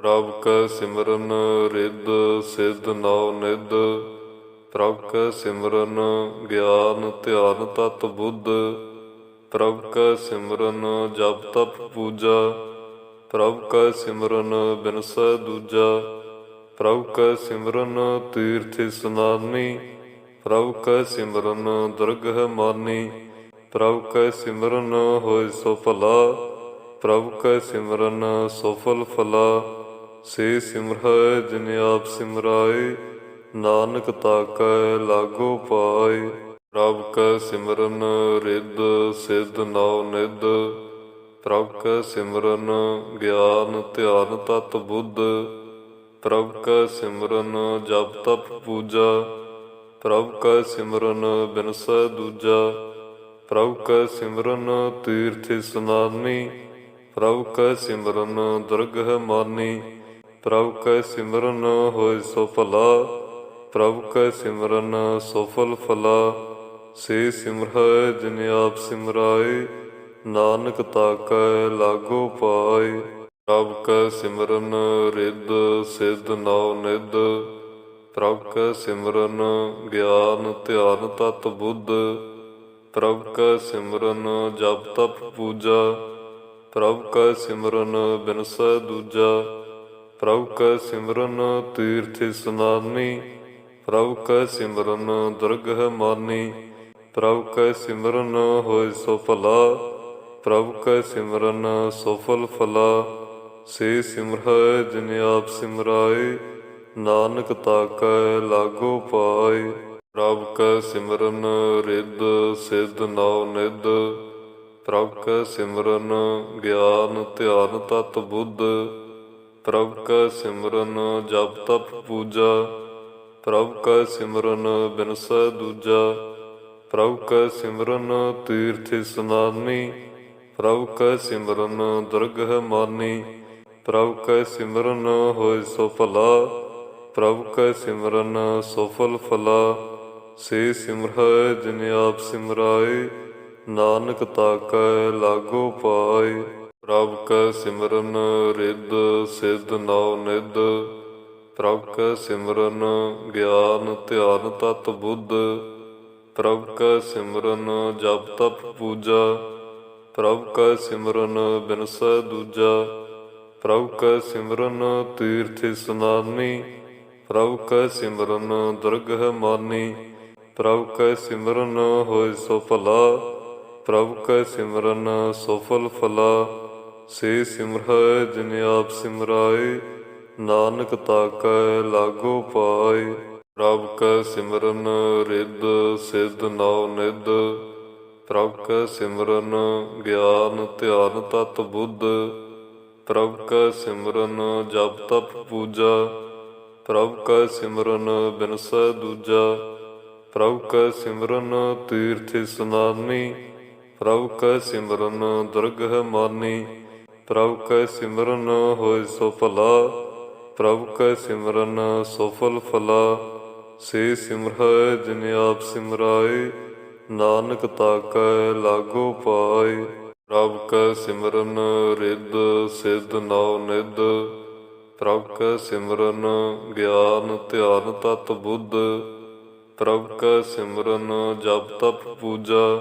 ਪ੍ਰਭ ਕੈ ਸਿਮਰਨ ਰਿੱਧ, ਸਿੱਧ ਨਾਉ ਨਿਧ। ਪ੍ਰਭ ਕੈ ਸਿਮਰਨ ਗਿਆਨ ਧਿਆਨ ਤਤ ਬੁੱਧ। ਪ੍ਰਭ ਕੈ ਸਿਮਰਨ ਜਪ ਤਪ ਪੂਜਾ। ਪ੍ਰਭ ਕੈ ਸਿਮਰਨ ਬਿਨਸੈ ਦੂਜਾ। ਪ੍ਰਭ ਕੈ ਸਿਮਰਨ ਤੀਰਥ ਸਨਾਨੀ ਪ੍ਰਭ ਕੈ ਸਿਮਰਨ ਦੁਰਗਹ ਮਾਨੀ। ਪ੍ਰਭ ਕੈ ਸਿਮਰਨ ਹੋਇ ਸੋ ਭਲਾ। ਪ੍ਰਭ ਕੈ ਸਿਮਰਨ ਸਫਲ ਫਲਾ। ਸੇ ਸਿਮਰਹਿ ਜਿਨ ਆਪ ਸਿਮਰਾਏ, ਨਾਨਕ ਤਾਕੈ ਲਾਗੋ ਪਾਏ। ਪ੍ਰਭ ਕੈ ਸਿਮਰਨ ਰਿੱਧ, ਸਿੱਧ ਨਾਉ ਨਿਧ। ਪ੍ਰਭ ਕੈ ਸਿਮਰਨ ਗਿਆਨ ਧਿਆਨ ਤਤ ਬੁੱਧ। ਪ੍ਰਭ ਕੈ ਸਿਮਰਨ ਜਪ ਤਪ ਪੂਜਾ। ਪ੍ਰਭ ਕੈ ਸਿਮਰਨ ਬਿਨਸੈ ਦੂਜਾ। ਪ੍ਰਭ ਕੈ ਸਿਮਰਨ ਤੀਰਥ ਸਨਾਨੀ। ਪ੍ਰਭ ਕੈ ਸਿਮਰਨ ਦੁਰਗਹ ਮਾਨੀ। ਪ੍ਰਭ ਕੈ ਸਿਮਰਨ ਹੋਇ ਸੋ ਭਲਾ, ਪ੍ਰਭ ਕੈ ਸਿਮਰਨ ਸਫਲ ਫਲਾ। ਸੇ ਸਿਮਰਹਿ ਜਿਨ ਆਪ ਸਿਮਰਾਏ, ਨਾਨਕ ਤਾਕੈ ਲਾਗੋ ਪਾਏ। ਪ੍ਰਭ ਕੈ ਸਿਮਰਨ ਰਿੱਧ ਸਿੱਧ ਨਾਉ ਨਿਧ, ਪ੍ਰਭ ਕੈ ਸਿਮਰਨ ਗਿਆਨ ਧਿਆਨ ਤਤ ਬੁੱਧ। ਪ੍ਰਭ ਕੈ ਸਿਮਰਨ ਜਪ ਤਪ ਪੂਜਾ, ਪ੍ਰਭ ਕੈ ਸਿਮਰਨ ਬਿਨਸੈ ਦੂਜਾ। ਪ੍ਰਭ ਕੈ ਸਿਮਰਨ ਤੀਰਥ ਸਨਾਨੀ, ਪ੍ਰਭ ਕੈ ਸਿਮਰਨ ਦੁਰਗਹ ਮਾਨੀ ਪ੍ਰਭ ਕੈ ਸਿਮਰਨ ਹੋਇ ਸੋ ਭਲਾ, ਪ੍ਰਭ ਕੈ ਸਿਮਰਨ ਸਫਲ ਫਲਾ। ਸੇ ਸਿਮਰਹਿ ਜਿਨ ਆਪ ਸਿਮਰਾਏ, ਨਾਨਕ ਤਾਕੈ ਲਾਗੋ ਪਾਏ। ਪ੍ਰਭ ਕੈ ਸਿਮਰਨ ਰਿੱਧ ਸਿੱਧ ਨਾਉ ਨਿਧ, ਪ੍ਰਭ ਕੈ ਸਿਮਰਨ ਗਿਆਨ ਧਿਆਨ ਤਤ ਬੁੱਧ। ਪ੍ਰਭ ਕੈ ਸਿਮਰਨ ਜਪ ਤਪ ਪੂਜਾ, ਪ੍ਰਭ ਕੈ ਸਿਮਰਨ ਬਿਨਸੈ ਦੂਜਾ, ਪ੍ਰਭ ਕੈ ਸਿਮਰਨ ਤੀਰਥ ਇਸਨਾਨੀ ਪ੍ਰਭ ਕੈ ਸਿਮਰਨ ਦੁਰਗਹ ਮਾਨੀ, ਪ੍ਰਭ ਕੈ ਸਿਮਰਨ ਹੋਇ ਸੋ ਭਲਾ, ਪ੍ਰਭ ਕੈ ਸਿਮਰਨ ਸਫਲ ਫਲਾ, ਸੇ ਸਿਮਰਹਿ ਜਿਨ ਆਪ ਸਿਮਰਾਏ, ਨਾਨਕ ਤਾ ਕੈ ਲਾਗੋ ਪਾਏ। ਪ੍ਰਭ ਕੈ ਸਿਮਰਨ ਰਿੱਧ, ਸਿੱਧ ਨਾਉ ਨਿਦ ਪ੍ਰਭ ਕੈ ਸਿਮਰਨ ਗਿਆਨ ਧਿਆਨ ਤਤ ਬੁੱਧ। ਪ੍ਰਭ ਕੈ ਸਿਮਰਨ ਜਪ ਤਪ ਪੂਜਾ। ਪ੍ਰਭ ਕੈ ਸਿਮਰਨ ਬਿਨਸੈ ਦੂਜਾ। ਪ੍ਰਭ ਕੈ ਸਿਮਰਨ ਤੀਰਥ ਸਨਾਨੀ ਪ੍ਰਭ ਕੈ ਸਿਮਰਨ ਦੁਰਗਹ ਮਾਨੀ। ਪ੍ਰਭ ਕੈ ਸਿਮਰਨ ਹੋਇ ਸੋ ਭਲਾ। ਪ੍ਰਭ ਕੈ ਸਿਮਰਨ ਸਫਲ ਫਲਾ। ਸੇ ਸਿਮਰਹਿ ਜਿਨ ਆਪ ਸਿਮਰਾਏ, ਨਾਨਕ ਤਾਕੈ ਲਾਗੋ ਪਾਏ। ਪ੍ਰਭ ਕੈ ਸਿਮਰਨ ਰਿੱਧ, ਸਿੱਧ ਨਾਉ ਨਿਧ। ਪ੍ਰਭ ਕੈ ਸਿਮਰਨ ਗਿਆਨ ਧਿਆਨ ਤਤ ਬੁੱਧ। ਪ੍ਰਭ ਕੈ ਸਿਮਰਨ ਜਪ ਤਪ ਪੂਜਾ। ਪ੍ਰਭ ਕੈ ਸਿਮਰਨ ਬਿਨਸੈ ਦੂਜਾ। ਪ੍ਰਭ ਕੈ ਸਿਮਰਨ ਤੀਰਥ ਇਸਨਾਨੀ ਪ੍ਰਭ ਕੈ ਸਿਮਰਨ ਦੁਰਗਹ ਮਾਨੀ। ਪ੍ਰਭ ਕੈ ਸਿਮਰਨ ਹੋਇ ਸੋ ਭਲਾ, ਪ੍ਰਭ ਕੈ ਸਿਮਰਨ ਸਫਲ ਫਲਾ। ਸੇ ਸਿਮਰਹਿ ਜਿਨ ਆਪ ਸਿਮਰਾਏ, ਨਾਨਕ ਤਾਕੈ ਲਾਗੋ ਪਾਏ। ਪ੍ਰਭ ਕੈ ਸਿਮਰਨ ਰਿੱਧ ਸਿੱਧ ਨਾਉ ਨਿਧ, ਪ੍ਰਭ ਕੈ ਸਿਮਰਨ ਗਿਆਨ ਧਿਆਨ ਤਤ ਬੁੱਧ। ਪ੍ਰਭ ਕੈ ਸਿਮਰਨ ਜਪ ਤਪ ਪੂਜਾ,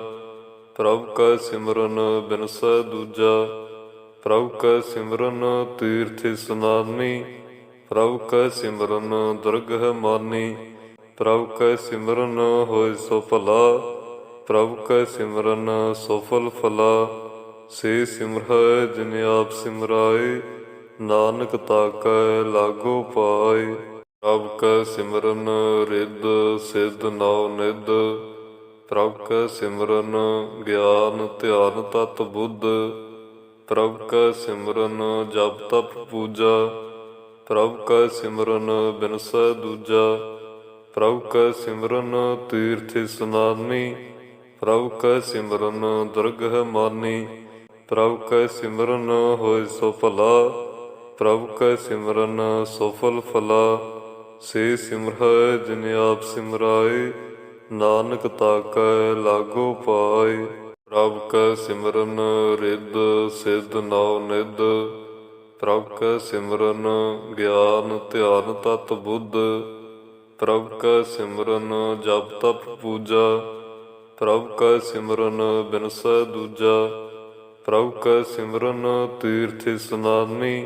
ਪ੍ਰਭ ਕੈ ਸਿਮਰਨ ਬਿਨਸੈ ਦੂਜਾ। ਪ੍ਰਭ ਕੈ ਸਿਮਰਨ ਤੀਰਥ ਸਨਾਨੀ ਪ੍ਰਭ ਕੈ ਸਿਮਰਨ ਦਰਗਹ ਮਾਨੀ, ਪ੍ਰਭ ਕੈ ਸਿਮਰਨ ਹੋਇ ਸੋ ਭਲਾ, ਪ੍ਰਭ ਕੈ ਸਿਮਰਨ ਸਫਲ ਫਲਾ, ਸੇ ਸਿਮਰਹਿ ਜਿਨ ਆਪ ਸਿਮਰਾਏ, ਨਾਨਕ ਤਾਕੈ ਲਾਗੋ ਪਾਏ। ਪ੍ਰਭ ਕੈ ਸਿਮਰਨ ਰਿੱਧ ਸਿੱਧ ਨਾਉ ਨਿਧ, ਪ੍ਰਭ ਕੈ ਸਿਮਰਨ ਗਿਆਨ ਧਿਆਨ ਤਤ ਬੁੱਧ ਪ੍ਰਭ ਕੈ ਸਿਮਰਨ ਜਪ ਤਪ ਪੂਜਾ, ਪ੍ਰਭ ਕੈ ਸਿਮਰਨ ਬਿਨਸੈ ਦੂਜਾ, ਪ੍ਰਭ ਕੈ ਸਿਮਰਨ ਤੀਰਥ ਇਸਨਾਨੀ ਪ੍ਰਭ ਕੈ ਸਿਮਰਨ ਦੁਰਗਹ ਮਾਨੀ, ਪ੍ਰਭ ਕੈ ਸਿਮਰਨ ਹੋਇ ਸੋ ਭਲਾ, ਪ੍ਰਭ ਕੈ ਸਿਮਰਨ ਸਫਲ ਫਲਾ, ਸੇ ਸਿਮਰਹਿ ਜਿਨ ਆਪ ਸਿਮਰਾਏ, ਨਾਨਕ ਤਾਕੈ ਲਾਗੋ ਪਾਏ। ਪ੍ਰਭ ਕੈ ਸਿਮਰਨ ਰਿੱਧ, ਸਿੱਧ ਨਾਉ ਨਿਧ। ਪ੍ਰਭ ਕੈ ਸਿਮਰਨ ਗਿਆਨ ਧਿਆਨ ਤਤ ਬੁੱਧ। ਪ੍ਰਭ ਕੈ ਸਿਮਰਨ ਜਪ ਤਪ ਪੂਜਾ। ਪ੍ਰਭ ਕੈ ਸਿਮਰਨ ਬਿਨਸੈ ਦੂਜਾ। ਪ੍ਰਭ ਕੈ ਸਿਮਰਨ ਤੀਰਥ ਸਨਾਨੀ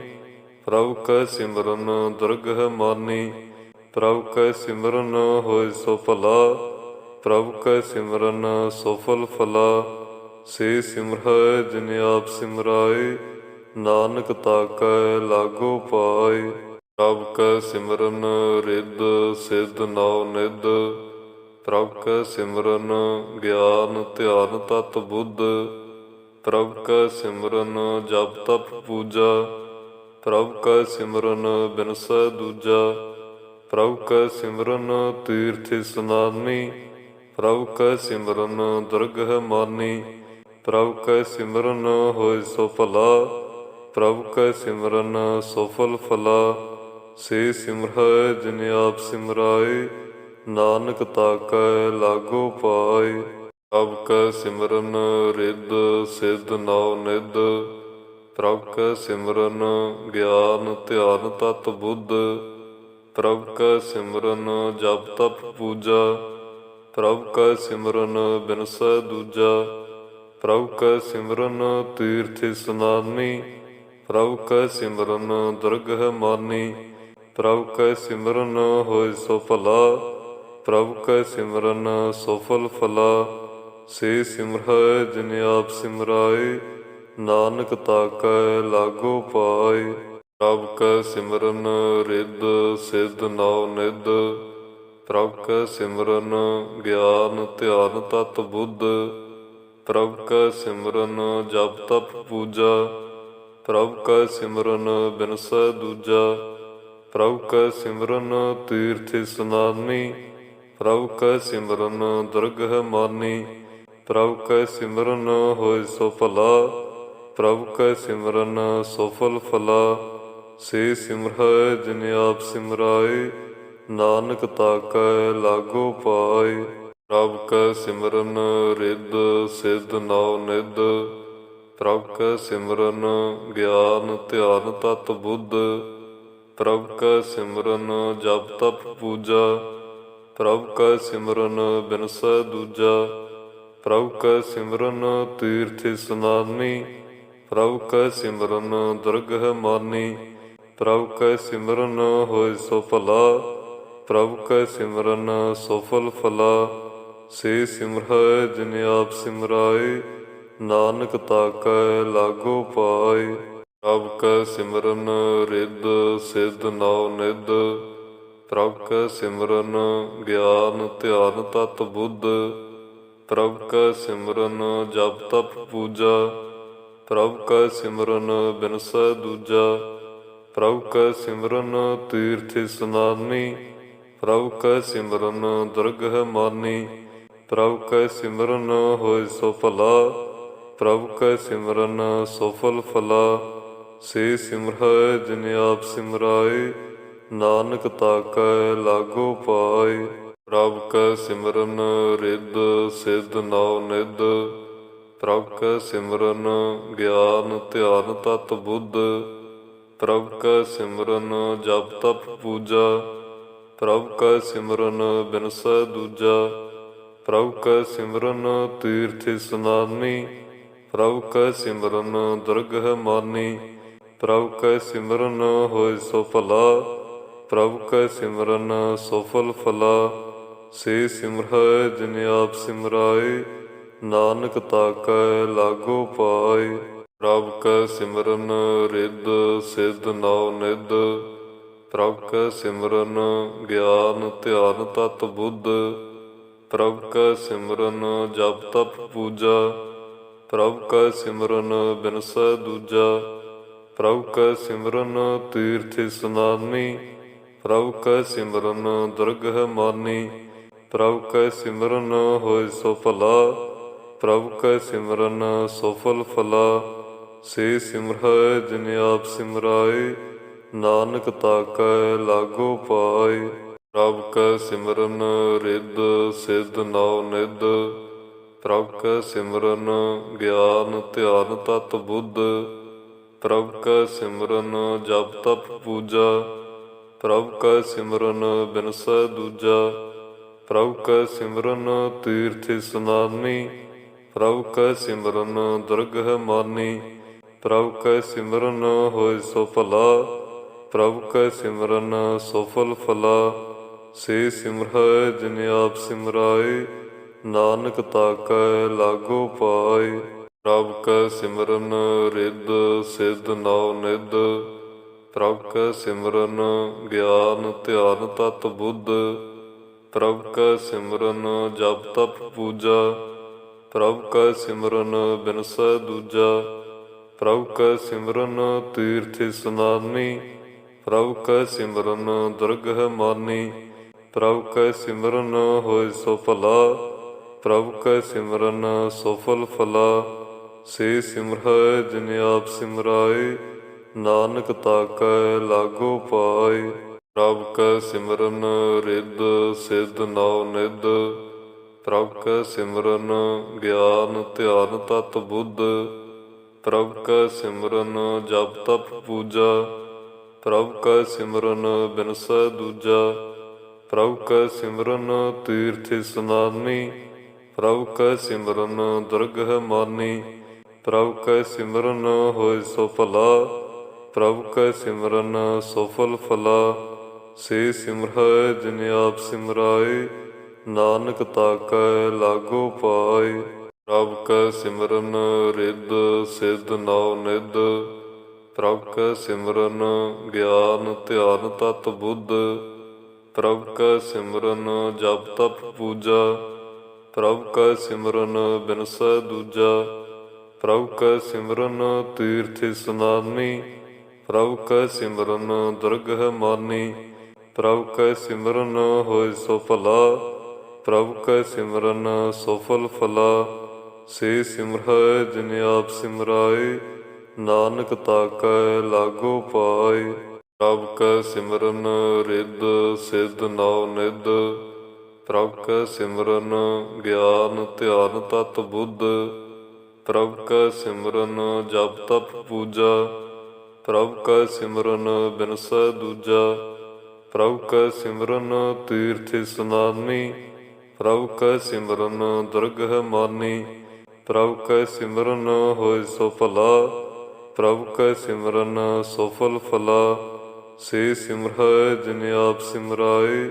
ਪ੍ਰਭ ਕੈ ਸਿਮਰਨ ਦੁਰਗਹ ਮਾਨੀ। ਪ੍ਰਭ ਕੈ ਸਿਮਰਨ ਹੋਇ ਸੋ ਭਲਾ। ਪ੍ਰਭ ਕੈ ਸਿਮਰਨ ਸਫਲ ਫਲਾ। ਸੇ ਸਿਮਰੈ ਜਿਨ ਆਪ ਸਿਮਰਾਏ, ਨਾਨਕ ਤਾਕੈ ਲਾਗੋ ਪਾਏ। ਪ੍ਰਭ ਕੈ ਸਿਮਰਨ, ਰਿੱਧ ਸਿੱਧ ਨਉ ਨਿਧ। ਪ੍ਰਭ ਕੈ ਸਿਮਰਨ, ਗਿਆਨ ਧਿਆਨ ਤਤ ਬੁੱਧ। ਪ੍ਰਭ ਕੈ ਸਿਮਰਨ, ਜਪ ਤਪ ਪੂਜਾ। ਪ੍ਰਭ ਕੈ ਸਿਮਰਨ, ਬਿਨਸੈ ਦੂਜਾ। ਪ੍ਰਭ ਕੈ ਸਿਮਰਨ, ਤੀਰਥ ਸਨਾਨੀ। ਪ੍ਰਭ ਕੈ ਸਿਮਰਨ, ਦੁਰਗਹ ਮਾਨੀ। ਪ੍ਰਭ ਕੈ ਸਿਮਰਨ ਹੋਇ ਸੋ ਭਲਾ, ਪ੍ਰਭ ਕੈ ਸਿਮਰਨ ਸਫਲ ਫਲਾ। ਸੇ ਸਿਮਰੈ ਜਿਨ ਆਪ ਸਿਮਰਾਏ, ਨਾਨਕ ਤਾਕੈ ਲਾਗੋ ਪਾਏ। ਪ੍ਰਭ ਕੈ ਸਿਮਰਨ ਰਿੱਧ ਸਿੱਧ ਨਉ ਨਿਧ, ਪ੍ਰਭ ਕੈ ਸਿਮਰਨ ਗਿਆਨ ਧਿਆਨ ਤਤ ਬੁੱਧ। ਪ੍ਰਭ ਕੈ ਸਿਮਰਨ ਜਪ ਤਪ ਪੂਜਾ, ਪ੍ਰਭ ਕੈ ਸਿਮਰਨ ਬਿਨਸੈ ਦੂਜਾ। ਪ੍ਰਭ ਕੈ ਸਿਮਰਨ ਤੀਰਥ ਸਨਾਨੀ ਪ੍ਰਭ ਕੈ ਸਿਮਰਨ ਦੁਰਗਹ ਮਾਨੀ ਪ੍ਰਭ ਕੈ ਸਿਮਰਨ ਹੋਇ ਸੋ ਭਲਾ ਪ੍ਰਭ ਕੈ ਸਿਮਰਨ ਸਫਲ ਫਲਾ, ਸੇ ਸਿਮਰੈ ਜਿਨ ਆਪ ਸਿਮਰਾਏ, ਨਾਨਕ ਤਾਕੈ ਲਾਗੋ ਪਾਏ। ਪ੍ਰਭ ਕੈ ਸਿਮਰਨ ਰਿੱਧ ਸਿੱਧ ਨਉ ਨਿਧ ਪ੍ਰਭ ਕੈ ਸਿਮਰਨ ਗਿਆਨ ਧਿਆਨ ਤਤ ਬੁੱਧ ਪ੍ਰਭ ਕੈ ਸਿਮਰਨ ਜਪ ਤਪ ਪੂਜਾ, ਪ੍ਰਭ ਕੈ ਸਿਮਰਨ ਬਿਨਸੈ ਦੂਜਾ, ਪ੍ਰਭ ਕੈ ਸਿਮਰਨ ਤੀਰਥ ਸਨਾਨੀ, ਪ੍ਰਭ ਕੈ ਸਿਮਰਨ ਦੁਰਗਹ ਮਾਨੀ, ਪ੍ਰਭ ਕੈ ਸਿਮਰਨ ਹੋਇ ਸੋ ਭਲਾ, ਪ੍ਰਭ ਕੈ ਸਿਮਰਨ ਸਫਲ ਫਲਾ, ਸੇ ਸਿਮਰੈ ਜਿਨ ਆਪ ਸਿਮਰਾਏ, ਨਾਨਕ ਤਾ ਕੈ ਲਾਗੋ ਪਾਏ। ਪ੍ਰਭ ਕੈ ਸਿਮਰਨ ਰਿੱਧ, ਸਿੱਧ ਨਉ ਨਿਧ। ਪ੍ਰਭ ਕੈ ਸਿਮਰਨ ਗਿਆਨ, ਧਿਆਨ ਤਤ ਬੁੱਧ। ਪ੍ਰਭ ਕੈ ਸਿਮਰਨ ਜਪ ਤਪ ਪੂਜਾ। ਪ੍ਰਭ ਕੈ ਸਿਮਰਨ ਬਿਨਸੈ ਦੂਜਾ। ਪ੍ਰਭ ਕੈ ਸਿਮਰਨ ਤੀਰਥ ਸਨਾਨੀ ਪ੍ਰਭ ਕੈ ਸਿਮਰਨ ਦੁਰਗਹ ਮਾਨੀ ਪ੍ਰਭ ਕੈ ਸਿਮਰਨ ਹੋਇ ਸੋ ਭਲਾ। ਪ੍ਰਭ ਕੈ ਸਿਮਰਨ ਸਫਲ ਫਲਾ। ਸੇ ਸਿਮਰੈ ਜਿਨ ਆਪ ਸਿਮਰਾਏ, ਨਾਨਕ ਤਾਕੈ ਲਾਗੋ ਪਾਏ। ਪ੍ਰਭ ਕੈ ਸਿਮਰਨ ਰਿੱਧ, ਸਿੱਧ ਨਉ ਨਿਧ। ਪ੍ਰਭ ਕੈ ਸਿਮਰਨ ਗਿਆਨ ਧਿਆਨ ਤਤ ਬੁੱਧ। ਪ੍ਰਭ ਕੈ ਸਿਮਰਨ ਜਪ ਤਪ ਪੂਜਾ। ਪ੍ਰਭ ਕੈ ਸਿਮਰਨ ਬਿਨਸੈ ਦੂਜਾ। ਪ੍ਰਭ ਕੈ ਸਿਮਰਨ ਤੀਰਥ ਇਸਨਾਨੀ ਪ੍ਰਭ ਕੈ ਸਿਮਰਨ ਦਰਗਹ ਮਾਨੀ। ਪ੍ਰਭ ਕੈ ਸਿਮਰਨ ਹੋਇ ਸੋ ਭਲਾ, ਪ੍ਰਭ ਕੈ ਸਿਮਰਨ ਸਫਲ ਫਲਾ। ਸੇ ਸਿਮਰੈ ਜਿਨ ਆਪ ਸਿਮਰਾਏ, ਨਾਨਕ ਤਾਕੈ ਲਾਗੋ ਪਾਏ। ਪ੍ਰਭ ਕੈ ਸਿਮਰਨ ਰਿੱਧ, ਸਿੱਧ ਨਉ ਨਿਧ। ਪ੍ਰਭ ਕੈ ਸਿਮਰਨ ਗਿਆਨ, ਧਿਆਨ ਤਤ ਬੁੱਧ। ਪ੍ਰਭ ਕੈ ਸਿਮਰਨ ਜਪ ਤਪ ਪੂਜਾ। ਪ੍ਰਭ ਕੈ ਸਿਮਰਨ ਬਿਨਸੈ ਦੂਜਾ। ਪ੍ਰਭ ਕੈ ਸਿਮਰਨ ਤੀਰਥ ਸਨਾਨੀ ਪ੍ਰਭ ਕੈ ਸਿਮਰਨ ਦਰਗਹ ਮਾਨੀ ਪ੍ਰਭ ਕੈ ਸਿਮਰਨ ਹੋਇ ਸੋ ਭਲਾ ਪ੍ਰਭ ਕੈ ਸਿਮਰਨ ਸਫਲ ਫਲਾ। ਸੇ ਸਿਮਰੈ ਜਿਨ ਆਪ ਸਿਮਰਾਏ, ਨਾਨਕ ਤਾਕੈ ਲਾਗੋ ਪਾਏ। ਪ੍ਰਭ ਕੈ ਸਿਮਰਨ ਰਿੱਧ ਸਿੱਧ ਨਉ ਨਿਧ ਪ੍ਰਭ ਕੈ ਸਿਮਰਨ ਗਿਆਨ ਧਿਆਨ ਤਤ ਬੁੱਧ। ਪ੍ਰਭ ਕੈ ਸਿਮਰਨ ਜਪ ਤਪ ਪੂਜਾ। ਪ੍ਰਭ ਕੈ ਸਿਮਰਨ, ਬਿਨਸੈ ਦੂਜਾ। ਪ੍ਰਭ ਕੈ ਸਿਮਰਨ, ਤੀਰਥ ਸਨਾਨੀ। ਪ੍ਰਭ ਕੈ ਸਿਮਰਨ, ਦੁਰਗਹ ਮਾਨੀ। ਪ੍ਰਭ ਕੈ ਸਿਮਰਨ, ਹੋਇ ਸੋ ਭਲਾ ਪ੍ਰਭ ਕੈ ਸਿਮਰਨ, ਸਫਲ ਫਲਾ। ਸੇ ਸਿਮਰੈ ਜਿਨ ਆਪ ਸਿਮਰਾਏ, ਨਾਨਕ ਤਾਕੈ ਲਾਗੋ ਪਾਏ। ਪ੍ਰਭ ਕੈ ਸਿਮਰਨ ਰਿੱਧ, ਸਿੱਧ ਨਉ ਨਿਧ। ਪ੍ਰਭ ਕੈ ਸਿਮਰਨ ਗਿਆਨ, ਧਿਆਨ ਤਤ ਬੁੱਧ। ਪ੍ਰਭ ਕੈ ਸਿਮਰਨ ਜਪ ਤਪ ਪੂਜਾ। ਪ੍ਰਭ ਕੈ ਸਿਮਰਨ ਬਿਨਸੈ ਦੂਜਾ। ਪ੍ਰਭ ਕੈ ਸਿਮਰਨ ਤੀਰਥ ਸਨਾਨੀ ਪ੍ਰਭ ਕੈ ਸਿਮਰਨ ਦੁਰਗਹ ਮਾਨੀ। ਪ੍ਰਭ ਕੈ ਸਿਮਰਨ ਹੋਇ ਸੋ ਭਲਾ। ਪ੍ਰਭ ਕੈ ਸਿਮਰਨ ਸਫਲ ਫਲਾ। ਸੇ ਸਿਮਰਹਿ, ਜਿਨ ਆਪ ਸਿਮਰਾਏ, ਨਾਨਕ ਤਾਕੈ ਲਾਗੋ ਪਾਏ। ਪ੍ਰਭ ਕੈ ਸਿਮਰਨ, ਰਿੱਧ ਸਿੱਧ ਨਉ ਨਿਧ। ਪ੍ਰਭ ਕੈ ਸਿਮਰਨ, ਗਿਆਨ ਧਿਆਨ ਤਤ ਬੁੱਧ। ਪ੍ਰਭ ਕੈ ਸਿਮਰਨ, ਜਪ ਤਪ ਪੂਜਾ। ਪ੍ਰਭ ਕੈ ਸਿਮਰਨ, ਬਿਨਸੈ ਦੂਜਾ। ਪ੍ਰਭ ਕੈ ਸਿਮਰਨ, ਤੀਰਥ ਸਨਾਨੀ। ਪ੍ਰਭ ਕੈ ਸਿਮਰਨ, ਦੁਰਗਹ ਮਾਨੀ। ਪ੍ਰਭ ਕੈ ਸਿਮਰਨ ਹੋਇ ਸੋ ਭਲਾ, ਪ੍ਰਭ ਕੈ ਸਿਮਰਨ ਸਫਲ ਫਲਾ। ਸੇ ਸਿਮਰਹਿ ਜਿਨ ਆਪ ਸਿਮਰਾਏ, ਨਾਨਕ ਤਾਕੈ ਲਾਗੋ ਪਾਏ। ਪ੍ਰਭ ਕੈ ਸਿਮਰਨ ਰਿੱਧ ਸਿੱਧ ਨਉ ਨਿਧ, ਪ੍ਰਭ ਕੈ ਸਿਮਰਨ ਗਿਆਨ ਧਿਆਨ ਤਤ ਬੁੱਧ। ਪ੍ਰਭ ਕੈ ਸਿਮਰਨ ਜਪ ਤਪ ਪੂਜਾ, ਪ੍ਰਭ ਕੈ ਸਿਮਰਨ ਬਿਨਸੈ ਦੂਜਾ। ਪ੍ਰਭ ਕੈ ਸਿਮਰਨ ਤੀਰਥ ਇਸਨਾਨੀ ਪ੍ਰਭ ਕੈ ਸਿਮਰਨ ਦਰਗਹ ਮਾਨੀ, ਪ੍ਰਭ ਕੈ ਸਿਮਰਨ ਹੋਇ ਸੋ ਭਲਾ, ਪ੍ਰਭ ਕੈ ਸਿਮਰਨ ਸਫਲ ਫਲਾ, ਸੇ ਸਿਮਰਹਿ ਜਿਨ ਆਪ ਸਿਮਰਾਏ, ਨਾਨਕ ਤਾਕੈ ਲਾਗੋ ਪਾਏ। ਪ੍ਰਭ ਕੈ ਸਿਮਰਨ ਰਿੱਧ ਸਿੱਧ ਨਉ ਨਿਧ, ਪ੍ਰਭ ਕੈ ਸਿਮਰਨ ਗਿਆਨ ਧਿਆਨ ਤਤ ਬੁੱਧ ਪ੍ਰਭ ਕੈ ਸਿਮਰਨ ਜਪ ਤਪ ਪੂਜਾ, ਪ੍ਰਭ ਕੈ ਸਿਮਰਨ ਬਿਨਸੈ ਦੂਜਾ, ਪ੍ਰਭ ਕੈ ਸਿਮਰਨ ਤੀਰਥ ਸਨਾਨੀ, ਪ੍ਰਭ ਕੈ ਸਿਮਰਨ ਦੁਰਗਹ ਮਾਨੀ, ਪ੍ਰਭ ਕੈ ਸਿਮਰਨ ਹੋਇ ਸੋ ਭਲਾ, ਪ੍ਰਭ ਕੈ ਸਿਮਰਨ ਸਫਲ ਫਲਾ, ਸੇ ਸਿਮਰਹਿ ਜਿਨ ਆਪ ਸਿਮਰਾਏ, ਨਾਨਕ ਤਾ ਕੈ ਲਾਗੋ ਪਾਏ। ਪ੍ਰਭ ਕੈ ਸਿਮਰਨ ਰਿੱਧ, ਸਿੱਧ ਨਉ ਨਿਧ। ਪ੍ਰਭ ਕੈ ਸਿਮਰਨ ਗਿਆਨ ਧਿਆਨ ਤਤ ਬੁੱਧ। ਪ੍ਰਭ ਕੈ ਸਿਮਰਨ ਜਪ ਤਪ ਪੂਜਾ। ਪ੍ਰਭ ਕੈ ਸਿਮਰਨ ਬਿਨਸੈ ਦੂਜਾ। ਪ੍ਰਭ ਕੈ ਸਿਮਰਨ ਤੀਰਥ ਸਨਾਨੀ ਪ੍ਰਭ ਕੈ ਸਿਮਰਨ ਦੁਰਗਹ ਮਾਨੀ। ਪ੍ਰਭ ਕੈ ਸਿਮਰਨ ਹੋਇ ਸੋ ਭਲਾ। ਪ੍ਰਭ ਕੈ ਸਿਮਰਨ ਸਫਲ ਫਲਾ। ਸੇ ਸਿਮਰਹਿ ਜਿਨ ਆਪ ਸਿਮਰਾਏ,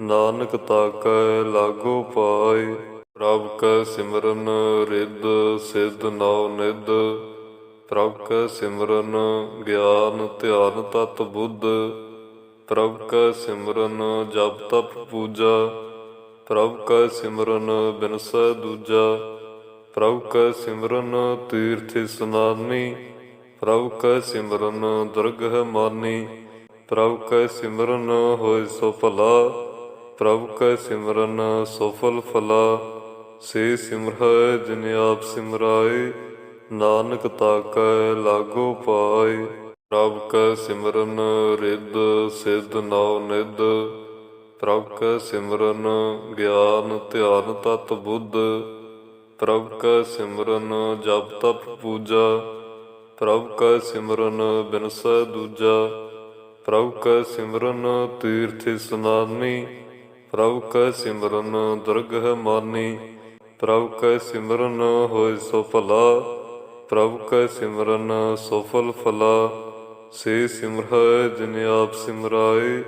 ਨਾਨਕ ਤਾਕੈ ਲਾਗੋ ਪਾਏ। ਪ੍ਰਭ ਕੈ ਸਿਮਰਨ ਰਿੱਧ, ਸਿੱਧ ਨਉ ਨਿਧ। ਪ੍ਰਭ ਕੈ ਸਿਮਰਨ ਗਿਆਨ ਧਿਆਨ ਤਤ ਬੁੱਧ। ਪ੍ਰਭ ਕੈ ਸਿਮਰਨ ਜਪ ਤਪ ਪੂਜਾ। ਪ੍ਰਭ ਕੈ ਸਿਮਰਨ ਬਿਨਸੈ ਦੂਜਾ। ਪ੍ਰਭ ਕੈ ਸਿਮਰਨ ਤੀਰਥ ਇਸਨਾਨੀ ਪ੍ਰਭ ਕੈ ਸਿਮਰਨ ਦਰਗਹ ਮਾਨੀ। ਪ੍ਰਭ ਕੈ ਸਿਮਰਨ ਹੋਇ ਸੋ ਭਲਾ, ਪ੍ਰਭ ਕੈ ਸਿਮਰਨ ਸਫਲ ਫਲਾ। ਸੇ ਸਿਮਰਹਿ ਜਿਨ ਆਪ ਸਿਮਰਾਏ, ਨਾਨਕ ਤਾਕੈ ਲਾਗੋ ਪਾਏ। ਪ੍ਰਭ ਕੈ ਸਿਮਰਨ ਰਿੱਧ ਸਿੱਧ ਨਉ ਨਿਧ, ਪ੍ਰਭ ਕੈ ਸਿਮਰਨ ਗਿਆਨ ਧਿਆਨ ਤਤ ਬੁੱਧ। ਪ੍ਰਭ ਕੈ ਸਿਮਰਨ ਜਪ ਤਪ ਪੂਜਾ, ਪ੍ਰਭ ਕੈ ਸਿਮਰਨ ਬਿਨਸੈ ਦੂਜਾ। ਪ੍ਰਭ ਕੈ ਸਿਮਰਨ ਤੀਰਥ ਸਨਾਨੀ ਪ੍ਰਭ ਕੈ ਸਿਮਰਨ ਦੁਰਗਹ ਮਾਨੀ ਪ੍ਰਭ ਕੈ ਸਿਮਰਨ ਹੋਇ ਸੋ ਭਲਾ ਪ੍ਰਭ ਕੈ ਸਿਮਰਨ ਸਫਲ ਫਲਾ, ਸੇ ਸਿਮਰਹਿ ਜਿਨ ਆਪ ਸਿਮਰਾਏ,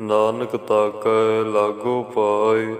ਨਾਨਕ ਤਾ ਕੈ ਲਾਗੋ ਪਾਏ।